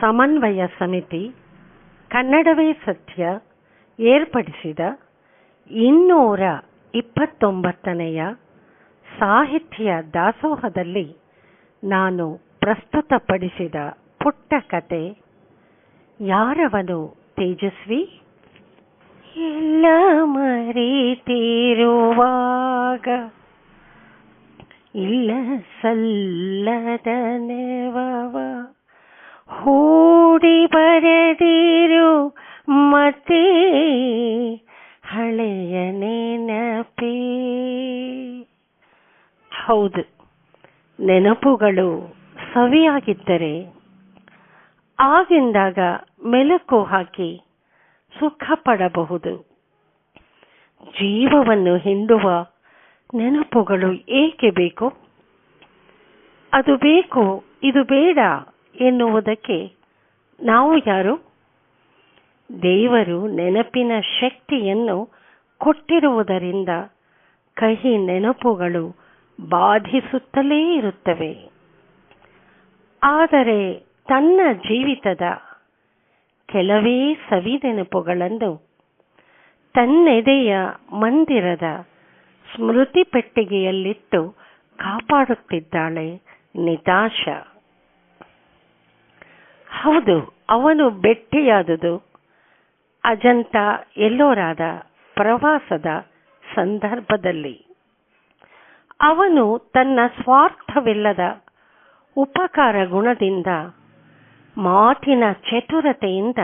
ಸಮನ್ವಯ ಸಮಿತಿ ಕನ್ನಡವೇ ಸತ್ಯ ಏರ್ಪಡಿಸಿದ ಇನ್ನೂರ ಇಪ್ಪತ್ತೊಂಬತ್ತನೆಯ ಸಾಹಿತ್ಯ ದಾಸೋಹದಲ್ಲಿ ನಾನು ಪ್ರಸ್ತುತಪಡಿಸಿದ ಪುಟ್ಟ ಕತೆ ಯಾರವನು ತೇಜಸ್ವಿ? ಎಲ್ಲ ಮರೀತಿರುವಾಗ ಇಲ್ಲ ಸಲ್ಲದ ನೆವವ ಹೂಡಿ ಬರೆದಿರು ಮತ್ತೆ ಹಳೆಯ ನೆನಪಿ. ಹೌದು, ನೆನಪುಗಳು ಸವಿಯಾಗಿದ್ದರೆ ಆಗಿಂದಾಗ ಮೆಲುಕು ಹಾಕಿ ಸುಖ ಪಡಬಹುದು. ಜೀವವನ್ನು ಹಿಂಡುವ ನೆನಪುಗಳು ಏಕೆ ಬೇಕು? ಅದು ಬೇಕು, ಇದು ಬೇಡ. ಎನ್ನುವುದಕ್ಕೆ ನಾವು ಯಾರು? ದೇವರು ನೆನಪಿನ ಶಕ್ತಿಯನ್ನು ಕೊಟ್ಟಿರುವುದರಿಂದ ಕಹಿ ನೆನಪುಗಳು ಬಾಧಿಸುತ್ತಲೇ ಇರುತ್ತವೆ. ಆದರೆ ತನ್ನ ಜೀವಿತದ ಕೆಲವೇ ಸವಿ ನೆನಪುಗಳನ್ನು ತನ್ನೆದೆಯ ಮಂದಿರದ ಸ್ಮೃತಿ ಪೆಟ್ಟಿಗೆಯಲ್ಲಿಟ್ಟು ಕಾಪಾಡುತ್ತಿದ್ದಾಳೆ ನಿತಾಶ. ಹೌದು, ಅವನು ಭೆಟ್ಟಿಯಾದುದು ಅಜಂತ ಎಲ್ಲೋರಾದ ಪ್ರವಾಸದ ಸಂದರ್ಭದಲ್ಲಿ. ಅವನು ತನ್ನ ಸ್ವಾರ್ಥವಿಲ್ಲದ ಉಪಕಾರ ಗುಣದಿಂದ ಮಾತಿನ ಚತುರತೆಯಿಂದ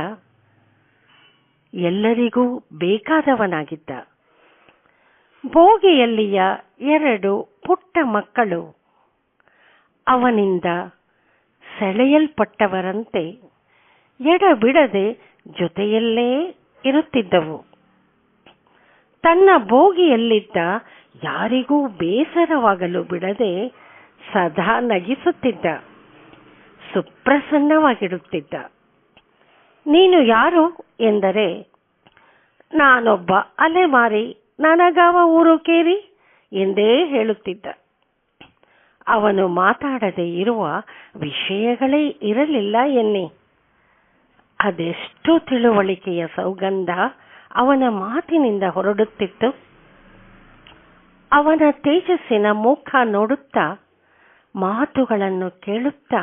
ಎಲ್ಲರಿಗೂ ಬೇಕಾದವನಾಗಿದ್ದ. ಭೋಗಿಯಲ್ಲಿಯ ಎರಡು ಪುಟ್ಟ ಮಕ್ಕಳು ಅವನಿಂದ ಸೆಳೆಯಲ್ಪಟ್ಟವರಂತೆ ಎಡಬಿಡದೆ ಜೊತೆಯಲ್ಲೇ ಇರುತ್ತಿದ್ದವು. ತನ್ನ ಬೋಗಿಯಲ್ಲಿದ್ದ ಯಾರಿಗೂ ಬೇಸರವಾಗಲು ಬಿಡದೆ ಸದಾ ನಗಿಸುತ್ತಿದ್ದ ಸುಪ್ರಸನ್ನವಾಗಿಡುತ್ತಿದ್ದ ನೀನು ಯಾರು ಎಂದರೆ, ನಾನೊಬ್ಬ ಅಲೆಮಾರಿ, ನನಗಾವ ಊರು ಕೇರಿ ಎಂದೇ ಹೇಳುತ್ತಿದ್ದ. ಅವನು ಮಾತಾಡದೆ ಇರುವ ವಿಷಯಗಳೇ ಇರಲಿಲ್ಲ ಎನ್ನಿ. ಅದೆಷ್ಟು ತಿಳುವಳಿಕೆಯ ಸೌಗಂಧ ಅವನ ಮಾತಿನಿಂದ ಹೊರಡುತ್ತಿತ್ತು. ಅವನ ತೇಜಸ್ಸಿನ ಮುಖ ನೋಡುತ್ತಾ, ಮಾತುಗಳನ್ನು ಕೇಳುತ್ತಾ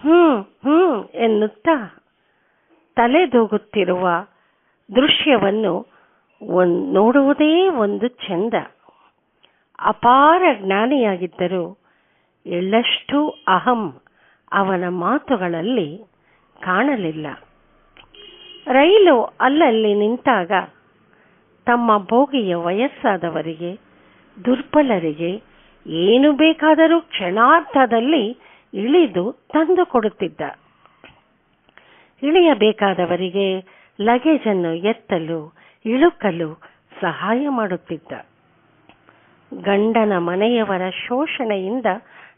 ಹ್ಮ್ ಹ್ಮ್ ಎನ್ನುತ್ತಾ, ತಲೆದೂಗುತ್ತಿರುವ ದೃಶ್ಯವನ್ನು ನೋಡುವುದೇ ಒಂದು ಚಂದ ಅಪಾರ ಜ್ಞಾನಿಯಾಗಿದ್ದರೂ. ಎಳ್ಳಷ್ಟು ಅಹಂ ಅವನ ಮಾತುಗಳಲ್ಲಿ ಕಾಣಲಿಲ್ಲ. ರೈಲು ಅಲ್ಲಲ್ಲಿ ನಿಂತಾಗ ತಮ್ಮ ಬೋಗಿಯ ವಯಸ್ಸಾದವರಿಗೆ, ದುರ್ಬಲರಿಗೆ ಏನು ಬೇಕಾದರೂ ಕ್ಷಣಾರ್ಧದಲ್ಲಿ ಇಳಿದು ತಂದು ಕೊಡುತ್ತಿದ್ದ. ಇಳಿಯಬೇಕಾದವರಿಗೆ ಲಗೇಜನ್ನು ಎತ್ತಲು, ಇಳುಕಲು ಸಹಾಯ ಮಾಡುತ್ತಿದ್ದ. ಗಂಡನ ಮನೆಯವರ ಶೋಷಣೆಯಿಂದ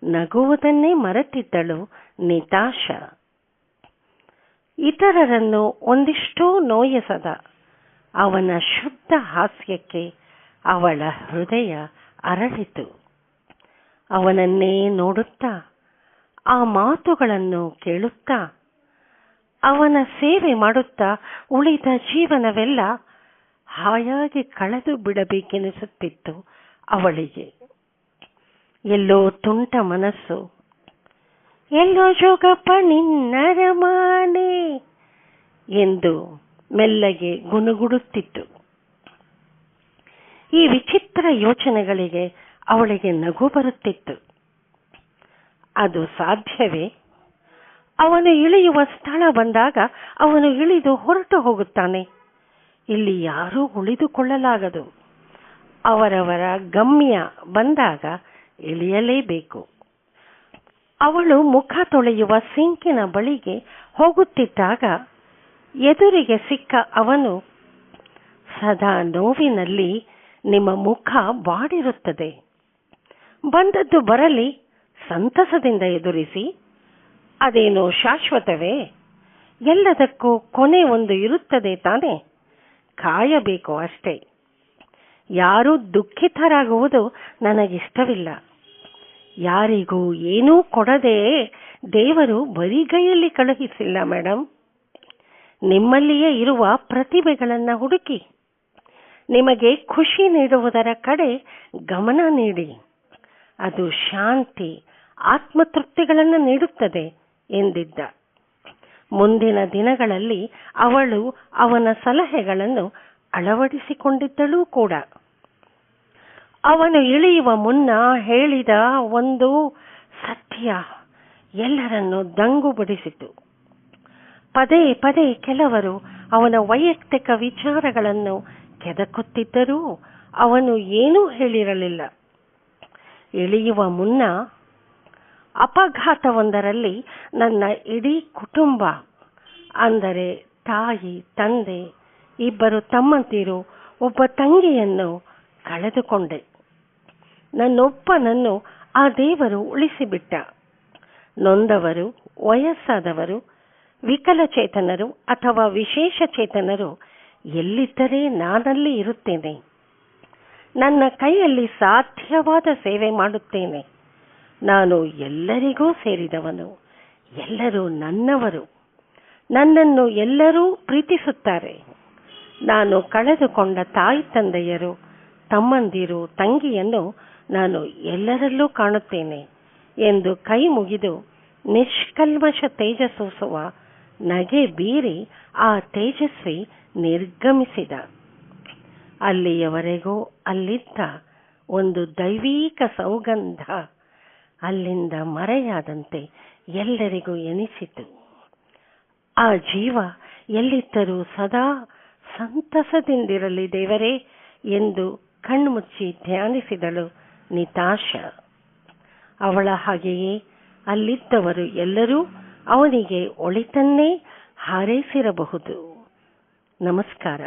ನಗುವುದನ್ನೇ ಮರೆತಿದ್ದಳು ನಿತಾಶ. ಇತರರನ್ನು ಒಂದಿಷ್ಟೂ ನೋಯಿಸದ ಅವನ ಶುದ್ಧ ಹಾಸ್ಯಕ್ಕೆ ಅವಳ ಹೃದಯ ಅರಳಿತು. ಅವನನ್ನೇ ನೋಡುತ್ತಾ, ಆ ಮಾತುಗಳನ್ನು ಕೇಳುತ್ತಾ, ಅವನ ಸೇವೆ ಮಾಡುತ್ತಾ ಉಳಿದ ಜೀವನವೆಲ್ಲ ಹಾಯಾಗಿ ಕಳೆದು ಬಿಡಬೇಕೆನಿಸುತ್ತಿತ್ತು ಅವಳಿಗೆ. ಎಲ್ಲೋ ತುಂಟ ಮನಸ್ಸು, ಎಲ್ಲೋ ಜೋಗಪ್ಪ ನಿನ್ನರ ಮಾನೆ ಎಂದು ಮೆಲ್ಲಗೆ ಗುನುಗುಡುತ್ತಿತ್ತು ಈ ವಿಚಿತ್ರ ಯೋಚನೆಗಳಿಗೆ ಅವಳಿಗೆ ನಗು ಬರುತ್ತಿತ್ತು. ಅದು ಸಾಧ್ಯವೇ? ಅವನು ಇಳಿಯುವ ಸ್ಥಳ ಬಂದಾಗ ಅವನು ಇಳಿದು ಹೊರಟು ಹೋಗುತ್ತಾನೆ. ಇಲ್ಲಿ ಯಾರೂ ಉಳಿದುಕೊಳ್ಳಲಾಗದು. ಅವರವರ ಗಮ್ಯ ಬಂದಾಗ ಇಳಿಯಲೇಬೇಕು ಅವಳು ಮುಖ ತೊಳೆಯುವ ಸಿಂಕಿನ ಬಳಿಗೆ ಹೋಗುತ್ತಿದ್ದಾಗ ಎದುರಿಗೆ ಸಿಕ್ಕ ಅವನು, ಸದಾ ನೋವಿನಲ್ಲಿ ನಿಮ್ಮ ಮುಖ ಬಾಡಿರುತ್ತದೆ. ಬಂದದ್ದು ಬರಲಿ, ಸಂತಸದಿಂದ ಎದುರಿಸಿ. ಅದೇನು ಶಾಶ್ವತವೇ? ಎಲ್ಲದಕ್ಕೂ ಕೊನೆ ಒಂದು ಇರುತ್ತದೆ ತಾನೆ. ಕಾಯಬೇಕು ಅಷ್ಟೇ. ಯಾರೂ ದುಃಖಿತರಾಗುವುದು ನನಗಿಷ್ಟವಿಲ್ಲ. ಯಾರಿಗೂ ಏನೂ ಕೊಡದೆ ದೇವರು ಬರಿಗೈಯಲ್ಲಿ ಕಳುಹಿಸಿಲ್ಲ ಮೇಡಮ್ ನಿಮ್ಮಲ್ಲಿಯೇ ಇರುವ ಪ್ರತಿಭೆಗಳನ್ನ ಹುಡುಕಿ. ನಿಮಗೆ ಖುಷಿ ನೀಡುವುದರ ಕಡೆ ಗಮನ ನೀಡಿ. ಅದು ಶಾಂತಿ, ಆತ್ಮತೃಪ್ತಿಗಳನ್ನು ನೀಡುತ್ತದೆ ಎಂದಿದ್ದ. ಮುಂದಿನ ದಿನಗಳಲ್ಲಿ ಅವಳು ಅವನ ಸಲಹೆಗಳನ್ನು ಅಳವಡಿಸಿಕೊಂಡಿದ್ದಳೂ ಕೂಡ. ಅವನು ಇಳಿಯುವ ಮುನ್ನ ಹೇಳಿದ ಒಂದು ಸತ್ಯ ಎಲ್ಲರನ್ನು ದಂಗುಬಡಿಸಿತು ಪದೇ ಪದೇ ಕೆಲವರು ಅವನ ವೈಯಕ್ತಿಕ ವಿಚಾರಗಳನ್ನು ಕೆದಕುತ್ತಿದ್ದರೂ ಅವನು ಏನೂ ಹೇಳಿರಲಿಲ್ಲ. ಇಳಿಯುವ ಮುನ್ನ ಅಪಘಾತವೊಂದರಲ್ಲಿ ನನ್ನ ಇಡೀ ಕುಟುಂಬ, ಅಂದರೆ ತಾಯಿ, ತಂದೆ ಇಬ್ಬರು ತಮ್ಮಂತಿರು ಒಬ್ಬ ತಂಗಿಯನ್ನು ಕಳೆದುಕೊಂಡೆ. ನನ್ನೊಬ್ಬನನ್ನು ಆ ದೇವರು ಉಳಿಸಿಬಿಟ್ಟ. ನೊಂದವರು, ವಯಸ್ಸಾದವರು, ವಿಕಲಚೇತನರು ಅಥವಾ ವಿಶೇಷ ಚೇತನರು ಎಲ್ಲಿದ್ದರೆ ನಾನಲ್ಲಿ ಇರುತ್ತೇನೆ. ನನ್ನ ಕೈಯಲ್ಲಿ ಸಾಧ್ಯವಾದ ಸೇವೆ ಮಾಡುತ್ತೇನೆ. ನಾನು ಎಲ್ಲರಿಗೂ ಸೇರಿದವನು, ಎಲ್ಲರೂ ನನ್ನವರು. ನನ್ನನ್ನು ಎಲ್ಲರೂ ಪ್ರೀತಿಸುತ್ತಾರೆ. ನಾನು ಕಳೆದುಕೊಂಡ ತಾಯಿ ತಂದೆಯರು, ತಮ್ಮಂದಿರು, ತಂಗಿಯನ್ನು ನಾನು ಎಲ್ಲರಲ್ಲೂ ಕಾಣುತ್ತೇನೆ ಎಂದು ಕೈ ಮುಗಿದು ನಿಷ್ಕಲ್ಮಶ ತೇಜಸ್ಸುವ ನಗೆ ಬೀರಿ ಆ ತೇಜಸ್ವಿ ನಿರ್ಗಮಿಸಿದ. ಅಲ್ಲಿಯವರೆಗೂ ಅಲ್ಲಿದ್ದ ಒಂದು ದೈವೀಕ ಸೌಗಂಧ ಅಲ್ಲಿಂದ ಮರೆಯಾದಂತೆ ಎಲ್ಲರಿಗೂ ಎನಿಸಿತು. ಆ ಜೀವ ಎಲ್ಲಿದ್ದರೂ ಸದಾ ಸಂತಸದಿಂದಿರಲಿ ದೇವರೇ ಎಂದು ಕಣ್ಮುಚ್ಚಿ ಧ್ಯಾನಿಸಿದಳು ನಿತಾಶ. ಅವಳ ಹಾಗೆಯೇ ಅಲ್ಲಿದ್ದವರು ಎಲ್ಲರೂ ಅವನಿಗೆ ಒಳಿತನ್ನೇ ಹಾರೈಸಿರಬಹುದು. ನಮಸ್ಕಾರ.